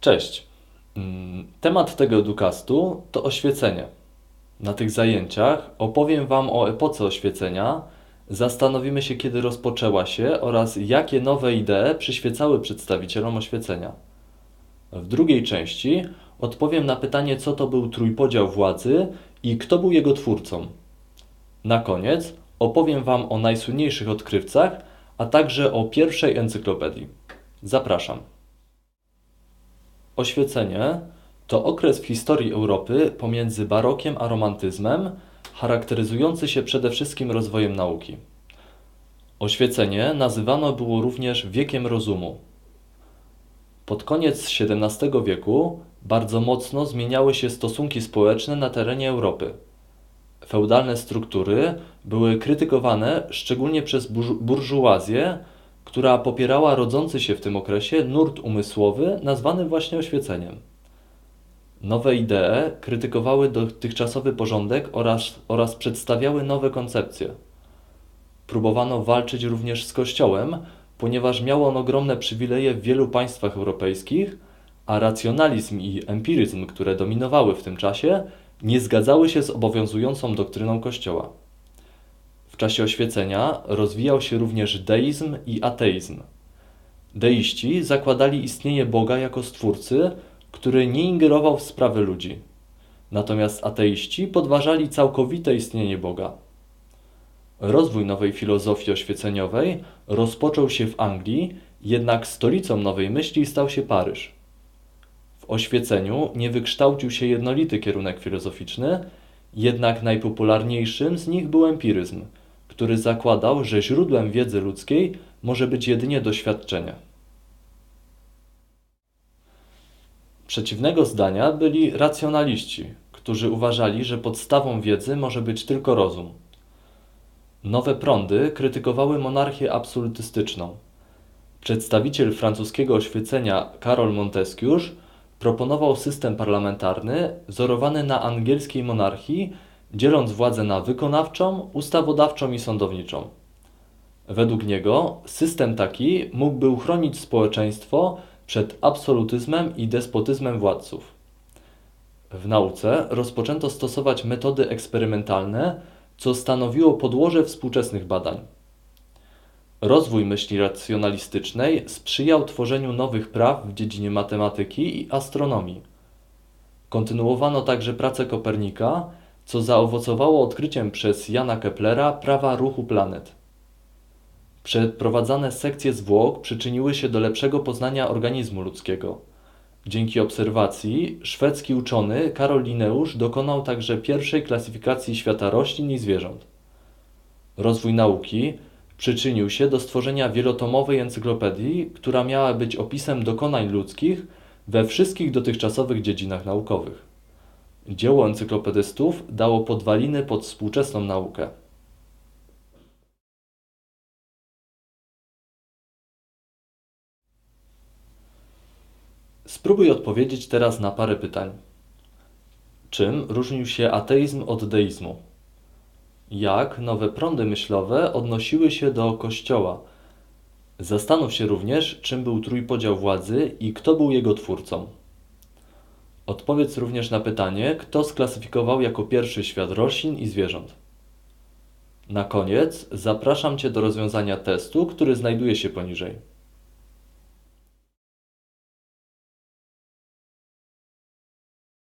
Cześć. Mm, Temat tego edukastu to oświecenie. Na tych zajęciach opowiem Wam o epoce oświecenia, zastanowimy się, kiedy rozpoczęła się oraz jakie nowe idee przyświecały przedstawicielom oświecenia. W drugiej części odpowiem na pytanie, co to był trójpodział władzy i kto był jego twórcą. Na koniec opowiem Wam o najsłynniejszych odkrywcach, a także o pierwszej encyklopedii. Zapraszam. Oświecenie to okres w historii Europy pomiędzy barokiem a romantyzmem, charakteryzujący się przede wszystkim rozwojem nauki. Oświecenie nazywano było również wiekiem rozumu. Pod koniec XVII wieku bardzo mocno zmieniały się stosunki społeczne na terenie Europy. Feudalne struktury były krytykowane szczególnie przez burżu- burżuazję, która popierała rodzący się w tym okresie nurt umysłowy nazwany właśnie oświeceniem. Nowe idee krytykowały dotychczasowy porządek oraz, oraz przedstawiały nowe koncepcje. Próbowano walczyć również z Kościołem, ponieważ miał on ogromne przywileje w wielu państwach europejskich, a racjonalizm i empiryzm, które dominowały w tym czasie, nie zgadzały się z obowiązującą doktryną Kościoła. W czasie oświecenia rozwijał się również deizm i ateizm. Deiści zakładali istnienie Boga jako stwórcy, który nie ingerował w sprawy ludzi. Natomiast ateiści podważali całkowite istnienie Boga. Rozwój nowej filozofii oświeceniowej rozpoczął się w Anglii, jednak stolicą nowej myśli stał się Paryż. Oświeceniu nie wykształcił się jednolity kierunek filozoficzny, jednak najpopularniejszym z nich był empiryzm, który zakładał, że źródłem wiedzy ludzkiej może być jedynie doświadczenie. Przeciwnego zdania byli racjonaliści, którzy uważali, że podstawą wiedzy może być tylko rozum. Nowe prądy krytykowały monarchię absolutystyczną. Przedstawiciel francuskiego oświecenia Karol Montesquieu proponował system parlamentarny wzorowany na angielskiej monarchii, dzieląc władzę na wykonawczą, ustawodawczą i sądowniczą. Według niego system taki mógłby uchronić społeczeństwo przed absolutyzmem i despotyzmem władców. W nauce rozpoczęto stosować metody eksperymentalne, co stanowiło podłoże współczesnych badań. Rozwój myśli racjonalistycznej sprzyjał tworzeniu nowych praw w dziedzinie matematyki i astronomii. Kontynuowano także pracę Kopernika, co zaowocowało odkryciem przez Jana Keplera prawa ruchu planet. Przeprowadzane sekcje zwłok przyczyniły się do lepszego poznania organizmu ludzkiego. Dzięki obserwacji szwedzki uczony Karol Lineusz dokonał także pierwszej klasyfikacji świata roślin i zwierząt. Rozwój nauki przyczynił się do stworzenia wielotomowej encyklopedii, która miała być opisem dokonań ludzkich we wszystkich dotychczasowych dziedzinach naukowych. Dzieło encyklopedystów dało podwaliny pod współczesną naukę. Spróbuj odpowiedzieć teraz na parę pytań. Czym różnił się ateizm od deizmu? Jak nowe prądy myślowe odnosiły się do Kościoła? Zastanów się również, czym był trójpodział władzy i kto był jego twórcą. Odpowiedz również na pytanie, kto sklasyfikował jako pierwszy świat roślin i zwierząt. Na koniec zapraszam Cię do rozwiązania testu, który znajduje się poniżej.